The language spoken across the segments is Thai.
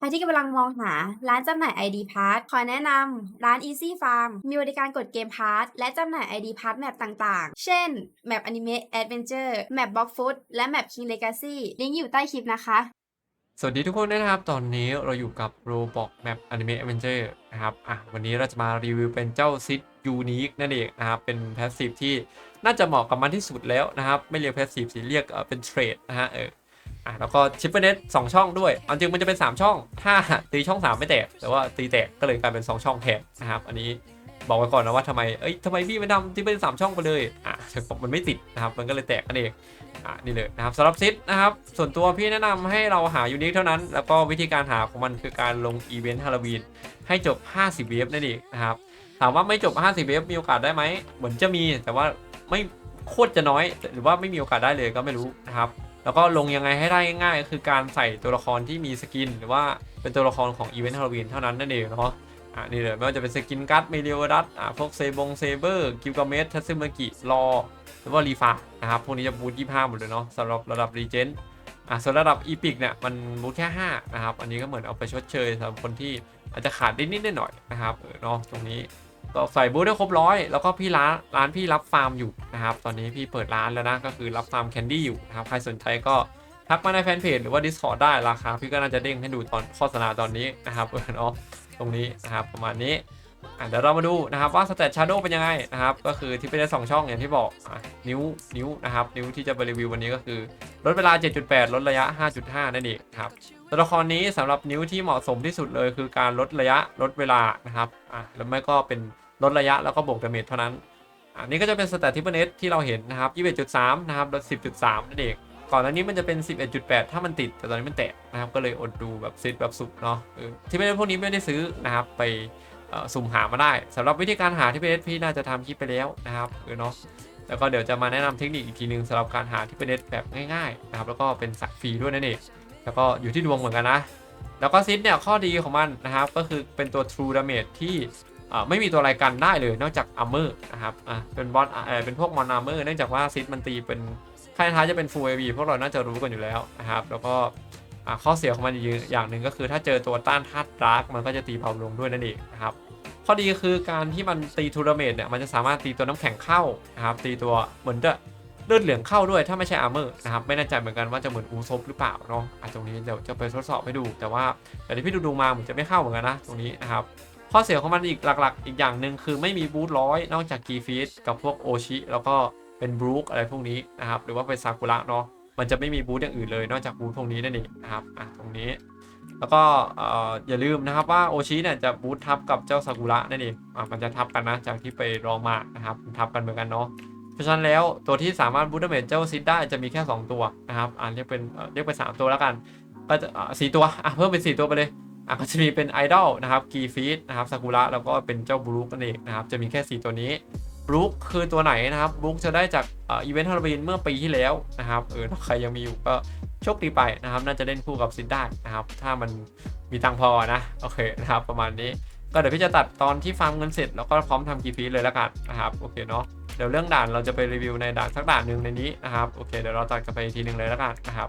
ใครที่กำลังมองหาร้านจำหน่าย ID Pass ขอแนะนำร้าน Easy Farm มีบริการกดเกม Pass และจำหน่าย ID Pass แมปต่างๆ เช่น แมป Anime Adventure แมป Block Food และแมป King Legacy ลิงก์อยู่ใต้คลิปนะคะ สวัสดีทุกคนด้วยนะครับ ตอนนี้เราอยู่กับ Roblox Map Anime Adventure นะครับ อะ วันนี้เราจะมารีวิวเป็นเจ้าซิดยูนิคนั่นเองนะครับ เป็นแพสซีฟที่น่าจะเหมาะกับมันที่สุดแล้วนะครับ ไม่เรียกแพสซีฟสิเรียกเป็นเทรดนะฮะ เออ อะแล้วก็ชิปเปอร์เน็ตสองช่องด้วยเอาจริงมันจะเป็น 3 ช่อง ถ้าตีช่อง 3 ไม่แตก แต่ว่าตีแตกก็เลยกลายเป็น 2 ช่องแทนนะครับ อันนี้บอกไว้ก่อนนะว่าทำไม เอ้ยทำไมพี่ไม่ทำที่เป็น3ช่องไปเลย อะมันไม่ติดนะครับ มันก็เลยแตกนั่นเอง อะนี่เลยนะครับสำหรับซิดนะครับ ส่วนตัวพี่แนะนำให้เราหายูนิคเท่านั้น แล้วก็วิธีการหาของมันคือการลงอีเวนต์ฮาโลวีนให้จบ 50 เวฟนั่นเองนะครับ ถามว่าไม่จบ 50 เวฟมีโอกาสได้ไหม เหมือนจะมี แต่ว่าไม่โคตรจะน้อย หรือว่าไม่มีโอกาสได้เลยก็ไม่รู้นะครับ แล้วก็ลงยังไงให้ได้ง่ายๆคือการใส่ตัวละครที่มีสกิน หรือว่าเป็นตัวละครของอีเวนต์ฮาโลวีนเท่านั้นนั่นเองเนาะอะนี่เลยไม่ว่าจะเป็นสกินกัตเมเดียดัตอะพวกเซบงเซเบอร์กิลกาเมสทัซึมากิรอหรือว่ารีฟานะครับพวกนี้จะบูท25หมดเลยเนาะสำหรับระดับรีเจนอะส่วนระดับอีพิกเนี่ยมันบูทแค่5นะครับอันนี้ก็เหมือนเอาไปชดเชยสำหรับคนที่อาจจะขาดนิดๆหน่อยๆนะครับเออเนาะตรงนี้ ก็ใส่บูทได้ครบร้อยแล้วก็พี่ร้านร้านพี่รับฟาร์มอยู่นะครับ ตอนนี้พี่เปิดร้านแล้วนะก็คือรับฟาร์มแคนดี้อยู่นะครับใครสนใจก็ทักมาในแฟนเพจหรือว่า Discord ได้ราคาพี่ก็น่าจะเด้งให้ดูตอนโฆษณาตอนนี้นะครับเออเนาะตรงนี้นะครับประมาณนี้เดี๋ยวเรามาดูนะครับว่าสเตตชาร์โดเป็นยังไงนะครับก็คือที่เป็นได้สองช่องอย่างที่บอกอนิ้วนิ้วนะครับนิ้วที่จะไปรีวิววันนี้ก็คือลดเวลา 7.8 ลดระยะ 5.5 นั่นเองครับ ตัวละครนี้สำหรับนิ้วที่เหมาะสมที่สุดเลยคือการลดระยะลดเวลานะครับอะแล้วไม่ก็เป็นลดระยะแล้วก็บวกดาเมจเท่านั้น อันนี้ก็จะเป็นสเตตทิปเปอร์เน็ตที่เราเห็นนะครับ21.3 นะครับลด 10.3 นั่นเอง ก่อนหน้านี้มันจะเป็น 11.8 ถ้ามันติด แต่ตอนนี้มันแตกนะครับ ก็เลยอดดูแบบซิดแบบสุดเนาะที่ไม่ได้พวกนี้ไม่ได้ซื้อนะครับ ไปสุ่มหามาได้สำหรับวิธีการหาที่เป็นเอสพี่น่าจะทำคลิปไปแล้วนะครับเออเนาะแล้วก็เดี๋ยวจะมาแนะนำเทคนิคอีกทีนึงสำหรับการหาที่เป็นเอสแบบง่ายๆนะครับแล้วก็เป็นสายฟรีด้วยนั่นเอง แล้วก็อยู่ที่ดวงเหมือนกันนะ แล้วก็ซิดเนี่ยข้อดีของมันนะครับ ก็คือเป็นตัว True Damage ที่ไม่มีตัวอะไรกันได้เลยนอกจาก Armor นะครับอะเป็นบอสเอ่อเป็นพวกมอน Armor เนื่องจากว่าซิดมันตีเป็นค่ายท้ายจะเป็น Full AV พวกเราน่าจะรู้กันอยู่แล้วนะครับ แล้วก็ข้อเสียของมันอีกอย่างหนึ่งก็คือถ้าเจอตัวต้านธาตุดาร์กมันก็จะตีเบาลงด้วยนั่นเองนะครับ ข้อดีคือการที่มันตีทูร์เมทเนี่ยมันจะสามารถตีตัวน้ำแข็งเข้านะครับตีตัวเหมือนจะ เลือดเหลืองเข้าด้วยถ้าไม่ใช่อาร์เมอร์นะครับไม่แน่ใจเหมือนกันว่าจะเหมือนอูซบหรือเปล่าเนาะอะตรงนี้เดี๋ยวจะไปทดสอบให้ดู แต่ว่าแต่ที่พี่ดูดูมาเหมือนจะไม่เข้าเหมือนกันนะตรงนี้นะครับข้อเสียของมันอีกหลักๆ อีกอย่างหนึ่งคือไม่มีบูทร้อยนอกจากกีฟีสกับพวกโอชิแล้วก็เป็นบรูคอะไรพวกนี้นะครับหรือว่าเป็นซากุระเนาะมันจะไม่มีบูทอย่างอื่นเลยนอกจากบูทพวกนี้นั่นเองนะครับอะตรงนี้ แล้วก็เอออย่าลืมนะครับว่าโอชิเนี่ยจะบูททับกับเจ้าซากุระนั่นเองอะมันจะทับกันนะจากที่ไปลองมานะครับทับกันเหมือนกันเนาะ เพราะฉะนั้นแล้วตัวที่สามารถบูทดาเมจเจ้าซิดได้จะมีแค่ 2 ตัวนะครับอ่าเรียกเป็นเรียกเป็นสามตัวแล้วกัน ก็จะสี่ตัวอะเพิ่มเป็น 4 ตัวไปเลยอะก็จะมีเป็นไอดอลนะครับกีฟีดนะครับซากุระแล้วก็เป็นเจ้าบรูคนั่นเองนะครับจะมีแค่ 4 ตัวนี้บรูคคือตัวไหนนะครับบรูคจะได้จากอีเวนต์ฮาโลวีนเมื่อปีที่แล้วนะครับเออถ้าใครยังมีอยู่ก็โชคดีไปนะครับ น่าจะเล่นคู่กับซิดได้นะครับ ถ้ามันมีตังพอนะโอเคนะครับ ประมาณนี้ก็เดี๋ยวพี่จะตัดตอนที่ฟาร์มเงินเสร็จแล้วก็พร้อมทำกีฟีดเลยแล้วกันนะครับโอเคเนาะ เดี๋ยวเรื่องด่านเราจะไปรีวิวในด่านสักด่านหนึ่งในนี้นะครับโอเคเดี๋ยวเราตัดกันไปทีหนึ่งเลยแล้วกันนะครับ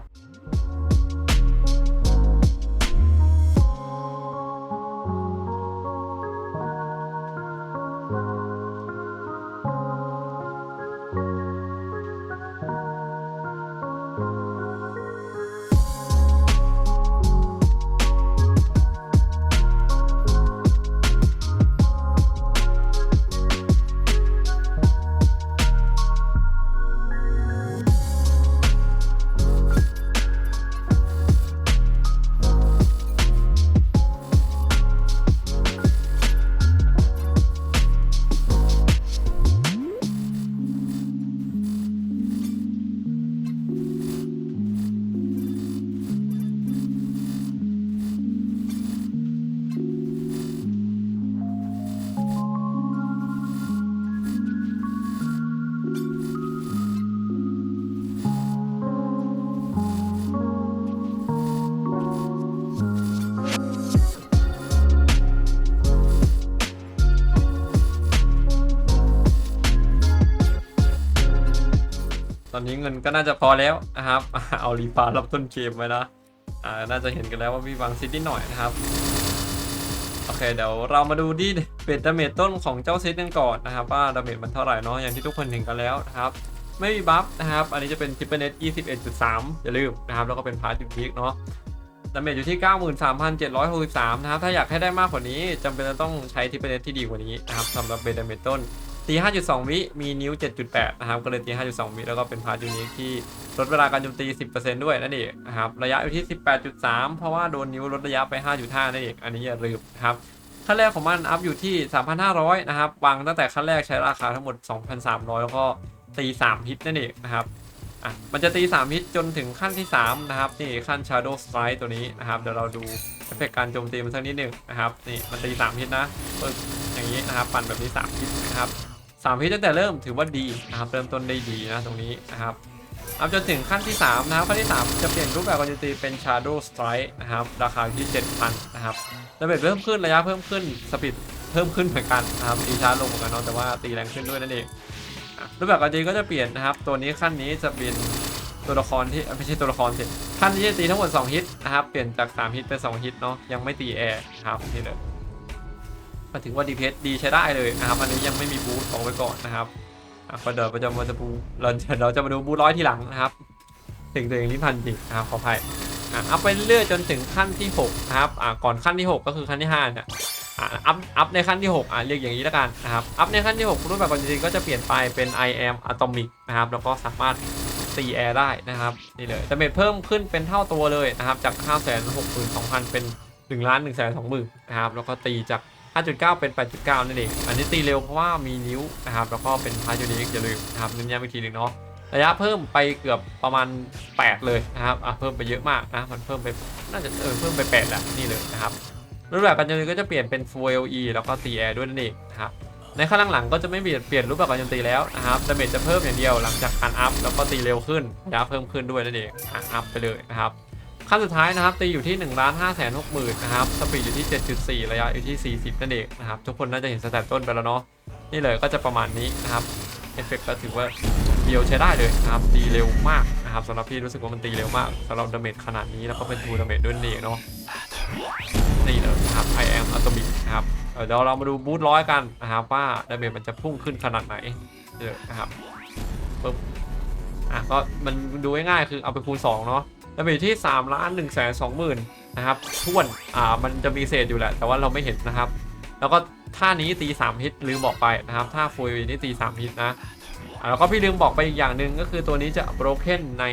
อนนี้เงินก็น่าจะพอแล้วนะครับ เอารีฟารับต้นเกมไว้นะอ่าน่าจะเห็นกันแล้วว่ามีบางซิดนิดหน่อยนะครับ โอเคเดี๋ยวเรามาดูที่เบดดาเมจต้นของเจ้าซิดกันก่อนนะครับ ว่าดาเมจมันเท่าไหร่เนาะอย่างที่ทุกคนเห็นกันแล้วนะครับไม่มีบัฟนะครับ อันนี้จะเป็นทิปเปิลเน็ต21.3 อย่าลืมนะครับ แล้วก็เป็นพาร์ทยูนิคเนาะดาเมจอยู่ที่ 93,763 นะครับ ถ้าอยากให้ได้มากกว่านี้จำเป็นจะต้องใช้ทิปเปิลเน็ตที่ดีกว่านี้นะครับสำหรับเบดดาเมจต้น ตี5.2วิ มีนิ้ว7.8นะครับ ก็เลยตี5.2วิ แล้วก็เป็นพาร์ทยูนิคที่ลดเวลาการโจมตี10%ด้วยนั่นเองนะครับ ระยะอยู่ที่18.3เพราะว่าโดนนิ้วลดระยะไป5.5นั่นเอง อันนี้อย่าลืมนะครับขั้นแรกของมันอัพอยู่ที่ 3,500 นะครับวางตั้งแต่ขั้นแรกใช้ราคาทั้งหมด 2,300 แล้วก็ตี 3 ฮิตนั่นเองนะครับอะมันจะตี 3 ฮิตจนถึงขั้นที่ 3 นะครับ นี่ขั้น Shadow Strike ตัวนี้นะครับ เดี๋ยวเราดูเอฟเฟกการโจมตีมันสักนิดหนึ่งนะครับ นี่มันตี 3 ฮิตนะปึ๊บอย่างนี้นะครับ ปั่นแบบนี้ 3 ฮิตนะครับ 3ฮิตตั้งแต่เริ่มถือว่าดีนะครับเริ่มต้นได้ดีนะตรงนี้นะครับเอัพจนถึงขั้นที่ 3 นะครับขั้นที่ 3 จะเปลี่ยนรูปแบบการโจมตีเป็น Shadow Strike นะครับ ราคาที่ 7,000 นะครับระเบิดเพิ่มขึ้นระยะเพิ่มขึ้นสปีดเพิ่มขึ้นเหมือนกันนะครับตีช้าลงเหมือนกันเนาะแต่ว่าตีแรงขึ้นด้วยนั่นเองรูปแบบการตีก็จะเปลี่ยนนะครับ ตัวนี้ขั้นนี้จะเป็นตัวละครที่ไม่ใช่ตัวละครสิขั้นนี้จะตีทั้งหมด 2 ฮิตนะครับเปลี่ยนจาก 3 ฮิตเป็น 2 ฮิตเนาะยังไม่ตีแอร์นะครับนี่เลย มาถึงว่าดีเพดีใช้ได้เลยนะครับ อันนี้ยังไม่มีบูทออกไปก่อนนะครับอะเดี๋ยวเราจะมาจะบูเราเราจะมาดูบูทร้อยทีหลังนะครับ ถึงตัวเองที่พันจริงนะครับขออภัยอะอัพไปเรื่อยจนถึงขั้นที่6นะครับอะก่อนขั้นที่ 6 ก็คือขั้นที่5เนี่ยอะอัพอัพในขั้นที่6อะเรียกอย่างนี้แล้วกันนะครับอัพในขั้นที่6รูปแบบก่อนจริงก็จะเปลี่ยนไปเป็น I am atomic นะครับแล้วก็สามารถตีแอร์ได้นะครับนี่เลยดาเมจเพิ่มขึ้นเป็นเท่าตัวเลยนะครับจาก 5 6 2 0 0 0 เป็น1ล้าน1 2 0 0 0 0นะครับแล้วก็ตีจาก 5.9 เป็น 8.9 นั่นเอง อันนี้ตีเร็วเพราะว่ามีนิ้วนะครับ แล้วก็เป็นพาร์ทยูนิคอย่าลืมนะครับเน้นย้ำอีกทีหนึ่งเนาะ ระยะเพิ่มไปเกือบประมาณ 8 เลยนะครับ อะเพิ่มไปเยอะมากนะ มันเพิ่มไป น่าจะเออเพิ่มไป8แหละนี่เลยนะครับ รูปแบบการโจมตีก็จะเปลี่ยนเป็น Full LE แล้วก็ตีแอร์ด้วยนั่นเองนะครับ ในขั้นหลังๆก็จะไม่เปลี่ยนเปลี่ยนรูปแบบการโจมตีแล้วนะครับดาเมจจะเพิ่มอย่างเดียวหลังจากการอัพแล้วก็ตีเร็วขึ้นระยะเพิ่มขึ้นด้วยนั่นเองอัพไปเลยนะครับ ขั้นสุดท้ายนะครับตีอยู่ที่1นึ่งล้านห้าแสนหกหมื่นนะครับสปีดอยู่ที่ 7.4 ระยะอยู่ที่ 40 นั่นเองนะครับ ทุกคนน่าจะเห็นสแตทต้นไปแล้วเนาะนี่เลยก็จะประมาณนี้นะครับเอฟเฟกต์ก็ถือว่าเดียวใช้ได้เลยนะครับตีเร็วมากนะครับสำหรับพี่รู้สึกว่ามันตีเร็วมากสำหรับดาเมจขนาดนี้แล้วก็เป็นทูดาเมจด้วยนี่เนาะนี่เลยนะครับ I am atomic นะครับเดี๋ยวเรามาดูบูทร้อยกันนะครับว่าดาเมจมันจะพุ่งขึ้นขนาดไหนเดี๋ยนะครับปึ๊บอะก็มันดูง่ายๆคือเอาไปคูณ2เนาะ ดาเมจที่3ล้าน1แสน2หมื่นนะครับท่วนอ่ามันจะมีเศษอยู่แหละ แต่ว่าเราไม่เห็นนะครับ แล้วก็ท่านี้ตี3ฮิตลืมบอกไปนะครับท่าฟูยนี่ตี3ฮิตนะแล้วก็พี่ลืมบอกไปอีกอย่างหนึ่งก็คือตัวนี้จะ broken ใน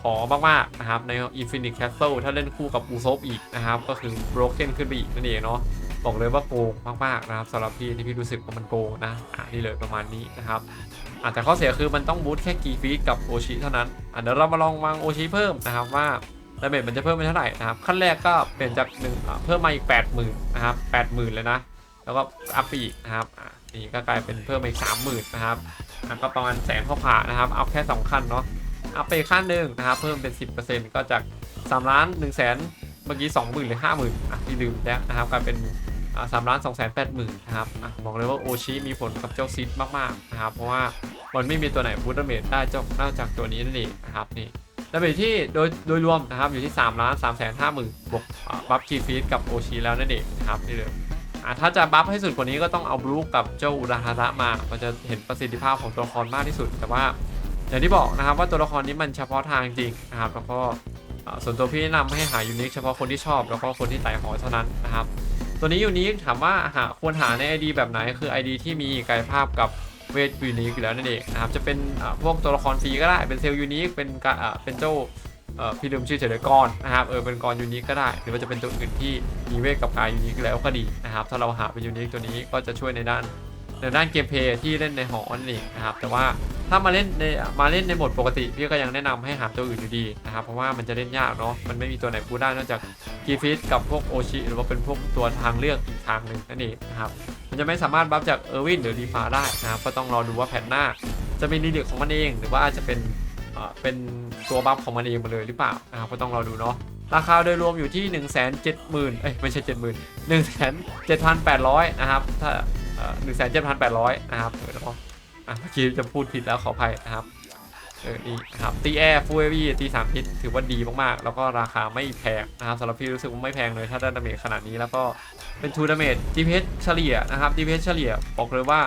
หอมากๆนะครับใน Infinite Castle ถ้าเล่นคู่กับอูซบอีกนะครับ ก็คือ broken ขึ้นไปอีกนั่นเองเนาะ บอกเลยว่าโกงมากๆนะครับสำหรับพี่ที่พี่รู้สึกว่ามันโกงนะอ่านี่เลยประมาณนี้นะครับอ่าแต่ข้อเสียคือมันต้องบูทแค่กีฟีดกับโอชิเท่านั้นอ่าเดี๋ยวเรามาลองวางโอชิเพิ่มนะครับว่าดาเมจมันจะเพิ่มเป็นเท่าไหร่นะครับขั้นแรกก็เปลี่ยนจากหนึ่งเพิ่มมาอีก80,000นะครับ80,000เลยนะ แล้วก็อัพไปอีกนะครับอ่านี่ก็กลายเป็นเพิ่มมาอีก30,000นะครับอะก็ประมาณแสนข้อผ่านะครับอัพแค่2ขั้นเนาะอัพไปอีขั้นหนึ่งนะครับเพิ่มเป็น10%ก็จาก3ล้าน1แสนเมื่อกี้20,000หรือ50,000อะที่ลืมแล้วนะครับกลายเป็น อ่า3ล้าน2แสน80,000นะครับอะบอกเลยว่าโอชิมีผลกับเจ้าซิดมากๆนะครับเพราะว่ามันไม่มีตัวไหนบูตเตอร์เมดได้เจ้านอกจากตัวนี้นั่นเองนะครับนี่ดาเมจที่โดยโดยรวมนะครับอยู่ที่3ล้าน3แสนห้าหมื่นบวกบัฟคีฟีดกับโอชีแล้วนั่นเองนะครับนี่เลยถ้าจะบัฟให้สุดกว่านี้ก็ต้องเอาบลูกับเจ้าอุราฮาระมามันจะเห็นประสิทธิภาพของตัวละครมากที่สุด แต่ว่าอย่างที่บอกนะครับว่าตัวละครนี้มันเฉพาะทางจริงนะครับแล้วก็ส่วนตัวพี่แนะนำให้หายูนิคเฉพาะคนที่ชอบ แล้วก็คนที่ไต่หอเท่านั้นนะครับ ตัวนี้ยูนิคถามว่าหาควรหาใน ID แบบไหนคือ ID ที่มีกายภาพกับเวทยูนิคอยู่แล้วนั่นเองนะครับจะเป็นพวกตัวละครฟรีก็ได้เป็นเซลล์ยูนิคเป็นกะเป็นเจ้าพี่ลืมชื่อเฉยๆกรนะครับเออเป็นกรยูนิคก็ได้ หรือว่าจะเป็นตัวอื่นที่มีเวทกับกายยูนิคแล้วก็ดีนะครับถ้าเราหาเป็นยูนิคตัวนี้ก็จะช่วยในด้าน ในด้านเกมเพย์ที่เล่นในหอนั่นเองนะครับ แต่ว่าถ้ามาเล่นในมาเล่นในโหมดปกติพี่ก็ยังแนะนำให้หาตัวอื่นอยู่ดีนะครับ เพราะว่ามันจะเล่นยากเนาะมันไม่มีตัวไหนพูดได้นอกจากกีฟิตกับพวกโอชิหรือว่าเป็นพวกตัวทางเลือกอีกทางหนึ่งนั่นเองนะครับมันจะไม่สามารถบัฟจากเออร์วินหรือดีฟาได้นะครับก็ต้องรอดูว่าแผ่นหน้า จะมีดีเด็กของมันเอง หรือว่าอาจจะเป็นเอ่อเป็นตัวบัฟของมันเองมาเลยหรือเปล่านะครับก็ต้องรอดูเนาะราคาโดยรวมอยู่ที่ 1 7 0 0 0 0เอ้ยไม่ใช่ 70,000 1 7,800 นะครับ ถ้า เอ่อ1 7,800นะครับเออเนาะอะเมื่อกี้จะพูดผิดแล้วขออภัยนะครับเออดีนะครับตีแอร์ฟูเอวี่ตีสามพิษถือว่าดีมากๆ แล้วก็ราคาไม่แพงนะครับสำหรับพี่รู้สึกว่าไม่แพงเลยถ้าได้ดาเมจขนาดนี้แล้วก็เป็นทูดาเมจ DPS เฉลี่ยนะครับ DPS เฉลี่ยบอกเลยว่า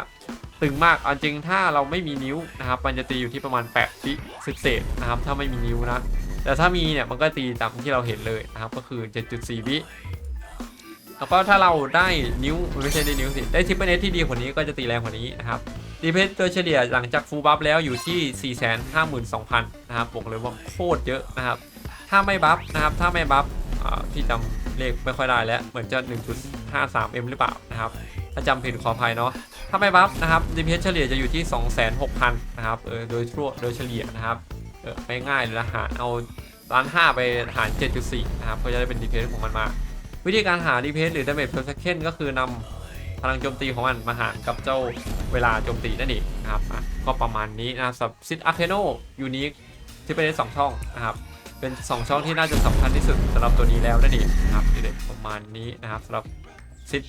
ตึงมากเอาจริงถ้าเราไม่มีนิ้วนะครับมันจะตีอยู่ที่ประมาณ8พิบเศษนะครับถ้าไม่มีนิ้วนะแต่ถ้ามีเนี่ยมันก็ตีตามที่เราเห็นเลยนะครับก็คือ 7.4 วิ แล้วก็ถ้าเราได้นิ้วไม่ใช่ได้นิ้วสิ ได้ทิปเปิลเอที่ดีกว่านี้ก็จะตีแรงกว่านี้นะครับดีเพสโดยเฉลี่ยหลังจากฟูลบัฟแล้วอยู่ที่ 452,000 นะครับบอกเลยว่าโคตรเยอะนะครับ ถ้าไม่บัฟนะครับ ถ้าไม่บัฟพี่จำเลขไม่ค่อยได้แล้ว เหมือนจะ 1.53m หรือเปล่านะครับ ถ้าจำผิดขออภัยเนาะ ถ้าไม่บัฟนะครับ DPS เฉลี่ยจะอยู่ที่ 26,000 นะครับ เออ โดยทั่ว โดยเฉลี่ยนะครับ เออไม่ง่ายเลยนะหารเอาล้านห้าไปหาร 7.4 นะครับ ก็จะได้เป็น DPS ของมันมา วิธีการหา DPS หรือ Damage per second ก็คือนำพลังโจมตีของมันมาหารกับเจ้าเวลาโจมตีนั่นเองนะครับก็ประมาณนี้นะครับสำหรับซิดอาร์เคโนยูนิคที่เป็นได้สองช่องนะครับเป็น 2 ช่องที่น่าจะสำคัญที่สุดสำหรับตัวนี้แล้วนั่นเองนะครับเด็กประมาณนี้นะครับสำหรับซิด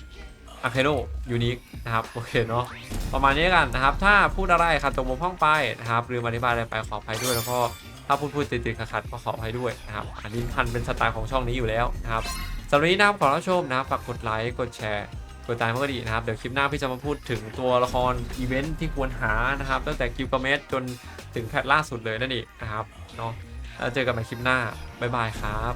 อาร์เคโนยูนิคนะครับโอเคเนาะประมาณนี้กันนะครับ ถ้าพูดอะไรขัดตรงบกพร่องไปนะครับหรืออธิบายอะไรไปขออภัยด้วยแล้วก็ถ้าพูดพูดติดๆขัดๆก็ขออภัยด้วยนะครับอันนี้พันเป็นสไตล์ของช่องนี้อยู่แล้วนะครับ สำหรับวันนี้นะครับขอรับชมนะครับฝากกดไลค์กดแชร์กดตามมันก็ดีนะครับ เดี๋ยวคลิปหน้าพี่จะมาพูดถึงตัวละครอีเวนท์ที่ควรหานะครับ ตั้งแต่กิลกาเมสจนถึงแพทล่าสุดเลยนั่นเองนะครับเนาะแล้วเจอกันใหม่คลิปหน้า บ๊ายบายครับ